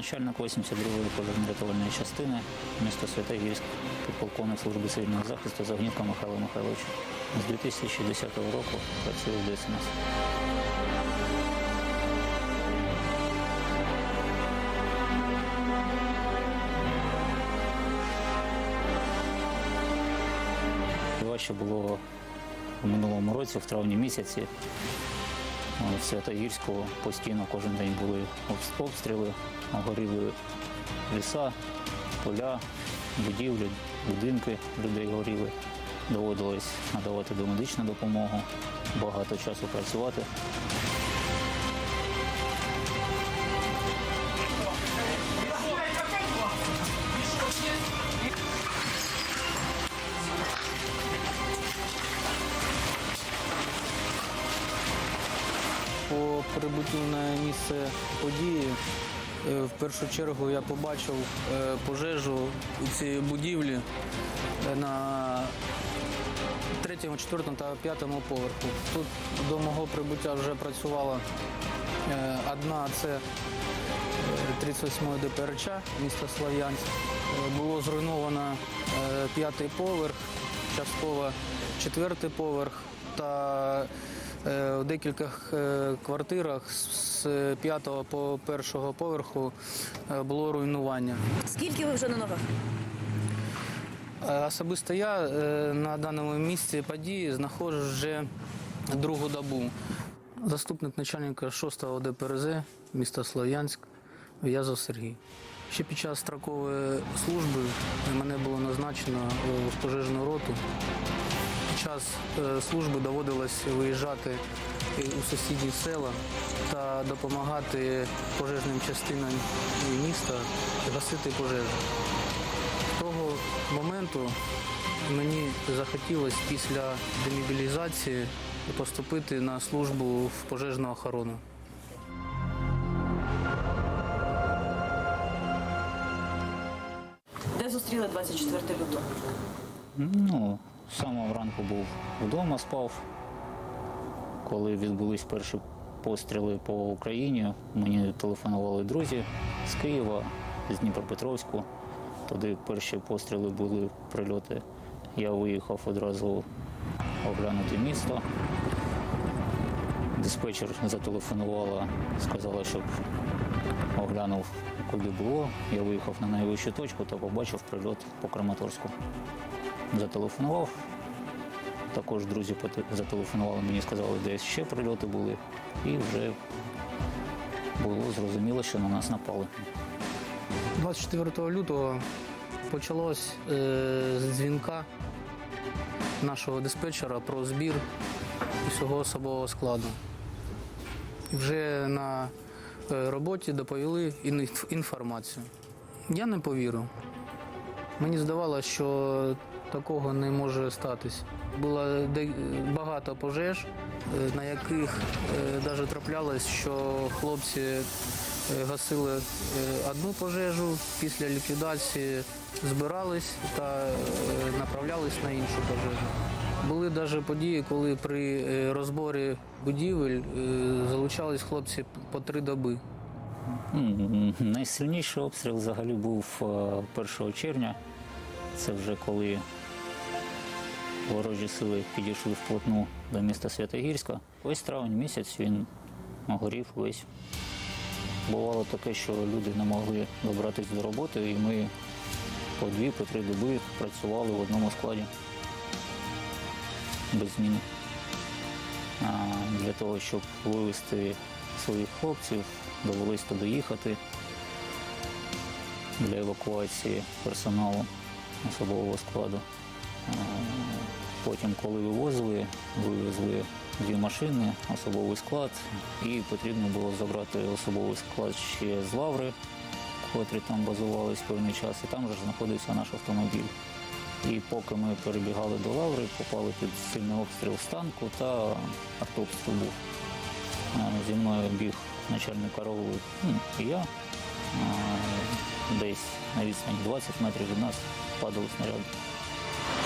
Начальник 82-ї пожежно-рятувальної частини міста Святогірськ, підполковник служби цивільного захисту Загнівка Михайло Михайлович. З 2010 року працює в ДСНС. Важче було в минулому році, в травні місяці. Е, В Святогірську постійно кожен день були обстріли, горіли ліса, поля, будівлі, будинки людей горіли. Доводилось надавати домедичну допомогу, багато часу працювати. Прибуттю на місце події е, в першу чергу я побачив е, пожежу у цій будівлі е, на третьому, четвертому та п'ятому поверху. Тут до мого прибуття вже працювала одна це 38 ДПРЧ міста Слов'янськ. Було зруйновано п'ятий поверх, частково четвертий поверх та в декількох е, квартирах з п'ятого по першого поверху е, було руйнування. Скільки ви вже на ногах? Е, Особисто я е, на даному місці події знаходжусь вже другу добу. Заступник начальника 6-го ДПРЗ міста Слов'янськ В'язов Сергій. Ще під час строкової служби мене було назначено е, в пожежну роту. Час е, служби доводилось виїжджати у сусідні села та допомагати пожежним частинам міста гасити пожежу. З того моменту мені захотілося після демобілізації поступити на службу в пожежну охорону. Де зустріли 24 лютого? Ну, з самого ранку був вдома, спав. Коли відбулись перші постріли по Україні, мені телефонували друзі з Києва, з Дніпропетровську. Туди перші постріли були прильоти. Я виїхав одразу оглянути місто. Диспетчер зателефонувала, сказала, щоб оглянув, куди було. Я виїхав на найвищу точку та побачив прильот по Краматорську зателефонував. Також друзі зателефонували мені, сказали, де ще прильоти були. І вже було зрозуміло, що на нас напали. 24 лютого почалось е, з дзвінка нашого диспетчера про збір усього особового складу. Вже на е, роботі доповіли інформацію. Я не повірив. Мені здавалося, що такого не може статись. Було багато пожеж, е, на яких навіть траплялось, що хлопці е, гасили е, одну пожежу, після ліквідації збирались та е, направлялись на іншу пожежу. Були навіть події, коли при е, розборі будівель е, залучались хлопці по три доби. Найсильніший обстріл взагалі був е, 1 червня. Це вже коли ворожі сили підійшли вплотну до міста Святогірська. Ось травень місяць він горів весь. Бувало таке, що люди не могли добратися до роботи, і ми по дві, по три доби працювали в одному складі без зміни. Для того, щоб вивезти своїх хлопців, довелось туди їхати для евакуації персоналу особового складу. Потім, коли вивозили, вивезли дві машини, особовий склад, і потрібно було забрати особовий склад ще з Лаври, котрі там базувались певний час, і там же знаходився наш автомобіль. І поки ми перебігали до Лаври, попали під сильний обстріл з танку та автобстріл був. Зі мною біг начальник караулу ну, і я. Десь на відстані 20 метрів від нас падали снаряди.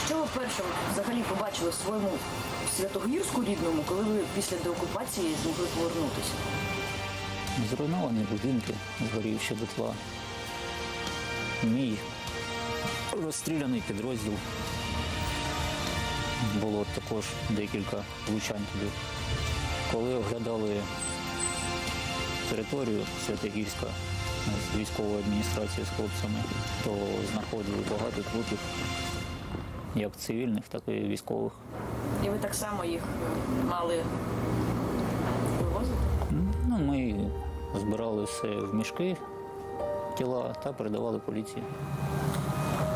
Що ви першим взагалі побачили в своєму Святогірську рідному, коли ви після деокупації змогли повернутися? Зруйновані будинки, згорівші дотла. Мій розстріляний підрозділ. Було також декілька влучань туди. Коли оглядали територію Святогірська з військової адміністрації з хлопцями, то знаходили багато трупів, як цивільних, так і військових. І ви так само їх мали вивозити? Ну, ми збирали все в мішки, тіла та передавали поліції.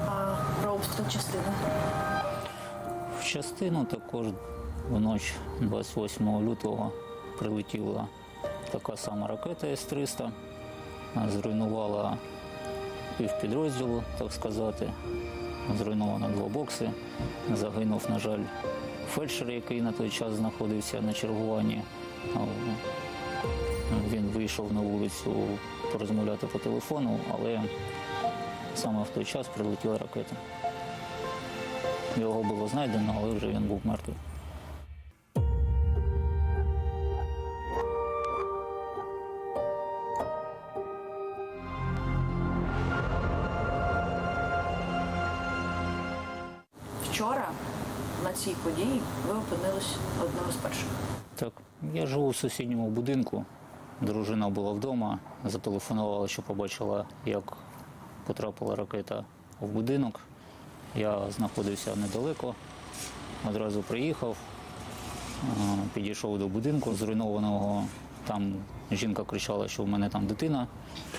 А про обстріл частини? В частину також в ніч 28 лютого прилетіла така сама ракета С-300, а, зруйнувала півпідрозділу, так сказати. Зруйновано два бокси. Загинув, на жаль, фельдшер, який на той час знаходився на чергуванні. Він вийшов на вулицю порозмовляти по телефону, але саме в той час прилетіла ракета. Його було знайдено, але вже він був мертвий. Вчора на цій події ви опинились одним із перших. Так, я живу в сусідньому будинку. Дружина була вдома, зателефонувала, що побачила, як потрапила ракета в будинок. Я знаходився недалеко, одразу приїхав, підійшов до будинку зруйнованого. Там жінка кричала, що в мене там дитина.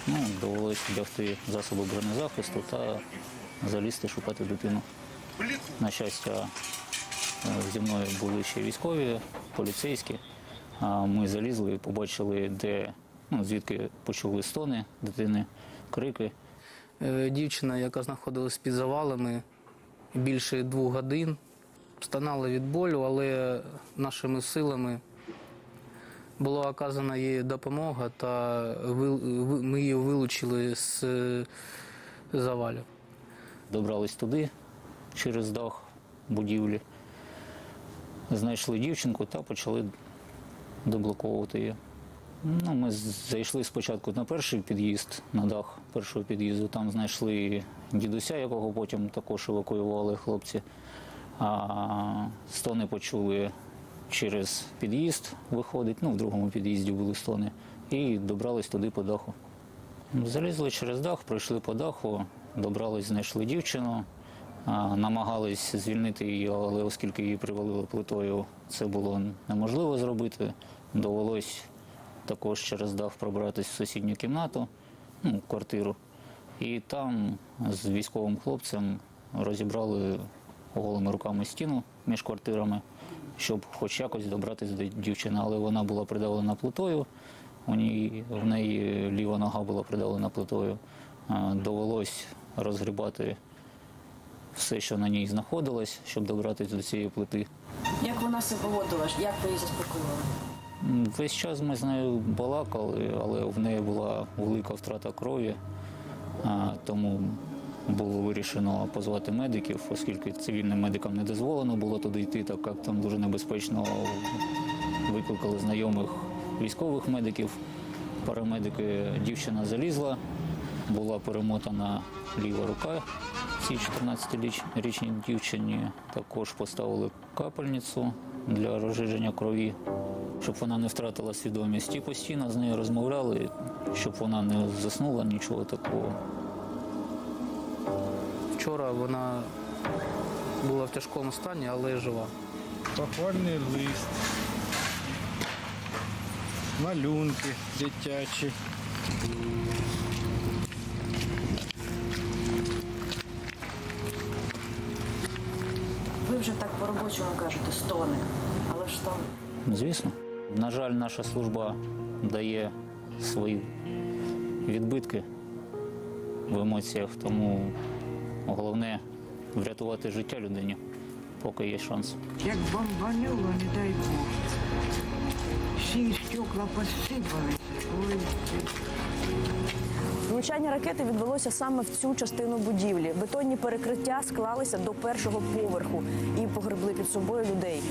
Ну, довелося вдягти засоби бронезахисту та залізти шукати дитину. На щастя, Зі мною були ще військові, поліцейські. Ми залізли і побачили, де ну, звідки почули стони дитини, крики. Е, Дівчина, яка знаходилась під завалами більше двох годин, стонала від болю, але нашими силами була оказана їй допомога, та ми її вилучили з завалів. Добрались туди через дах будівлі, знайшли дівчинку та почали деблоковувати її. Ну, ми зайшли спочатку на перший під'їзд, на дах першого під'їзду. Там знайшли дідуся, якого потім також евакуювали хлопці. А стони почули через під'їзд, виходить. Ну, в другому під'їзді були стони. І добрались туди по даху. Залізли через дах, пройшли по даху, добрались, знайшли дівчину, намагались звільнити її, але оскільки її привалили плитою, це було неможливо зробити. Довелось також через дах пробратись в сусідню кімнату, ну, квартиру. І там з військовим хлопцем розібрали голими руками стіну між квартирами, щоб хоч якось добратися до дівчини. Але вона була придавлена плитою, у ній, в неї ліва нога була придавлена плитою. Е, Довелось розгрібати все, що на ній знаходилось, щоб добратися до цієї плити. Як вона себе поводила? Як ви її заспокоювали? Весь час ми з нею балакали, але в неї була велика втрата крові, тому було вирішено позвати медиків, оскільки цивільним медикам не дозволено було туди йти, так як там дуже небезпечно. Викликали знайомих військових медиків. Парамедики дівчина залізла, була перемотана ліва рука цій 14-річній дівчині. Також поставили капельницю для розжиження крові щоб вона не втратила свідомість. І постійно з нею розмовляли, щоб вона не заснула, нічого такого. Вчора вона була в тяжкому стані, але жива. Похвальний лист, малюнки дитячі. Вже так по-робочому кажете, стони. Але ж там Звісно. На жаль, наша служба дає свої відбитки в емоціях, тому головне врятувати життя людині, поки є шанс. Як бомбануло, не дай Бог. Всі стекла посипалися. Ой, Влучання ракети відбулося саме в цю частину будівлі. Бетонні перекриття склалися до першого поверху і погребли під собою людей.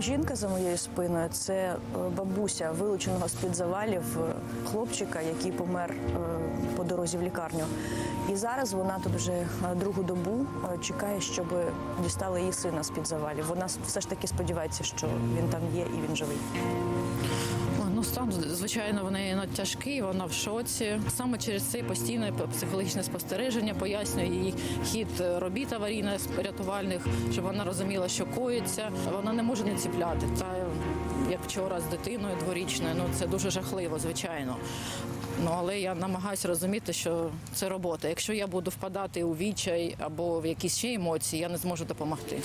Жінка за моєю спиною це е, бабуся вилученого з-під завалів е, хлопчика, який помер е, по дорозі в лікарню. І зараз вона тут вже другу добу чекає, щоб дістали її сина з-під завалів. Вона все ж таки сподівається, що він там є і він живий. Ну, стан, звичайно, в неї тяжкий, вона в шоці. Саме через це постійне психологічне спостереження пояснює її хід робіт аварійно-рятувальних, щоб вона розуміла, що коїться. Вона не може не ціпляти. Та як вчора з дитиною дворічною, ну це дуже жахливо, звичайно. Ну але я намагаюся розуміти, що це робота. Якщо я буду впадати у відчай або в якісь ще емоції, я не зможу допомогти.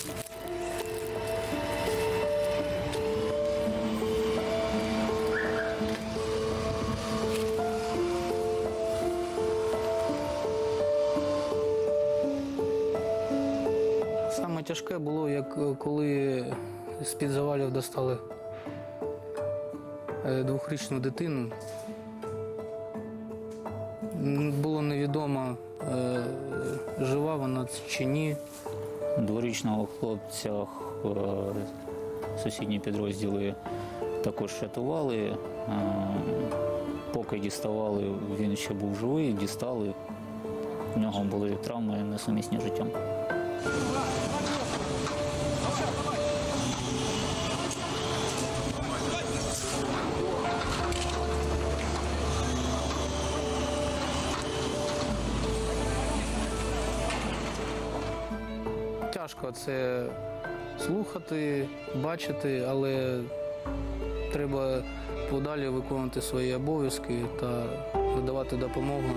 Тяжке було, як е, коли з-під завалів достали е, двохрічну дитину. Було невідомо, е, жива вона чи ні. Дворічного хлопця сусідні підрозділи також рятували. Поки діставали, він ще був живий, дістали. У нього були травми несумісні життям. Тяжко це слухати, бачити, але треба подалі виконувати свої обов'язки та надавати допомогу.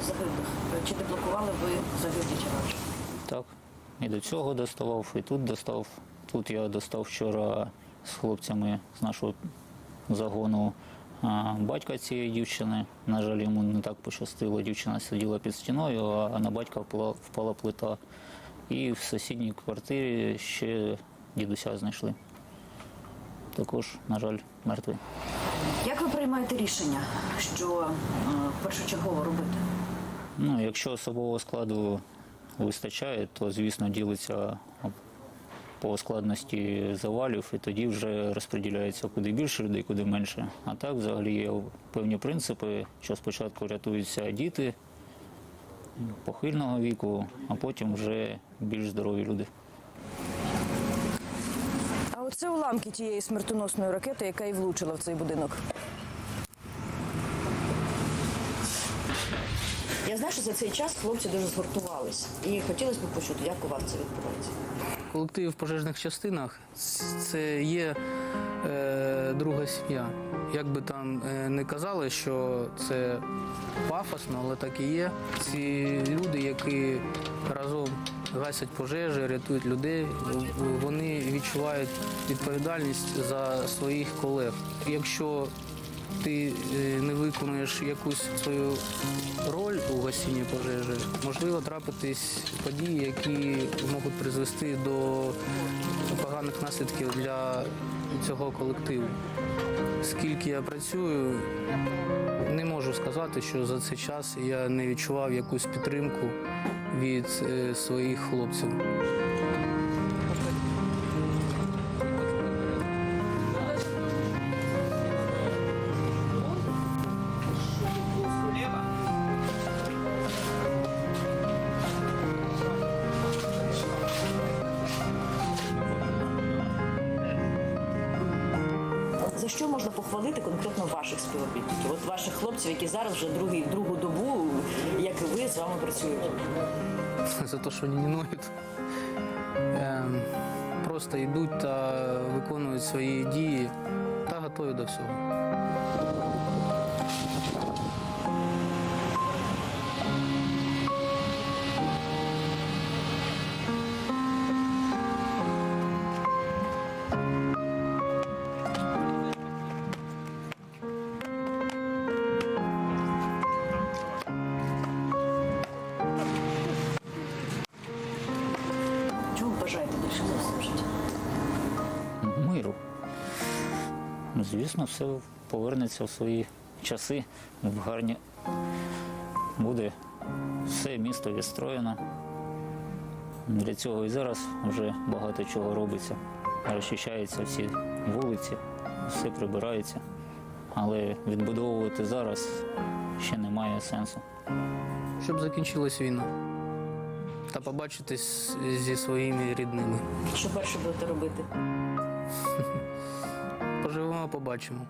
Багато загиблих. Чи деблокували ви загиблі тяжі? Так. І до цього доставав, і тут достав. Тут я достав вчора з хлопцями з нашого загону батька цієї дівчини. На жаль, йому не так пощастило. Дівчина сиділа під стіною, а на батька впала, впала плита. І в сусідній квартирі ще дідуся знайшли. Також, на жаль, мертвий. Як ви приймаєте рішення, що е, першочергово робити? Ну, якщо особового складу вистачає, то звісно ділиться по складності завалів, і тоді вже розподіляється куди більше людей, куди менше. А так взагалі є певні принципи, що спочатку рятуються діти похильного віку, а потім вже більш здорові люди. А оце уламки тієї смертоносної ракети, яка і влучила в цей будинок. Я знаю, що за цей час хлопці дуже згуртувались. І хотілося б почути, як у вас це відбувається. Колектив в пожежних частинах це є е, друга сім'я. Як би там е, не казали, що це пафосно, але так і є. Ці люди, які разом гасять пожежі, рятують людей, вони відчувають відповідальність за своїх колег. Якщо ти е, не виконуєш якусь свою роль у гасінні пожежі, можливо трапитись події, які можуть призвести до поганих наслідків для цього колективу. Скільки я працюю, не можу сказати, що за цей час я не відчував якусь підтримку від е, своїх хлопців. Можна конкретно ваших співробітників? От ваших хлопців, які зараз вже другий, другу добу, як і ви, з вами працюють. за те, що вони не ноють. Ем, Просто йдуть та виконують свої дії та готові до всього. Своє життя? Миру. Ну, Звісно, все повернеться в свої часи, в гарні. Буде все місто відстроєно. Для цього і зараз вже багато чого робиться. Розчищаються всі вулиці, все прибирається. Але відбудовувати зараз ще немає сенсу. Щоб закінчилась війна та побачитись зі своїми рідними. Що перше будете робити? Поживемо, побачимо.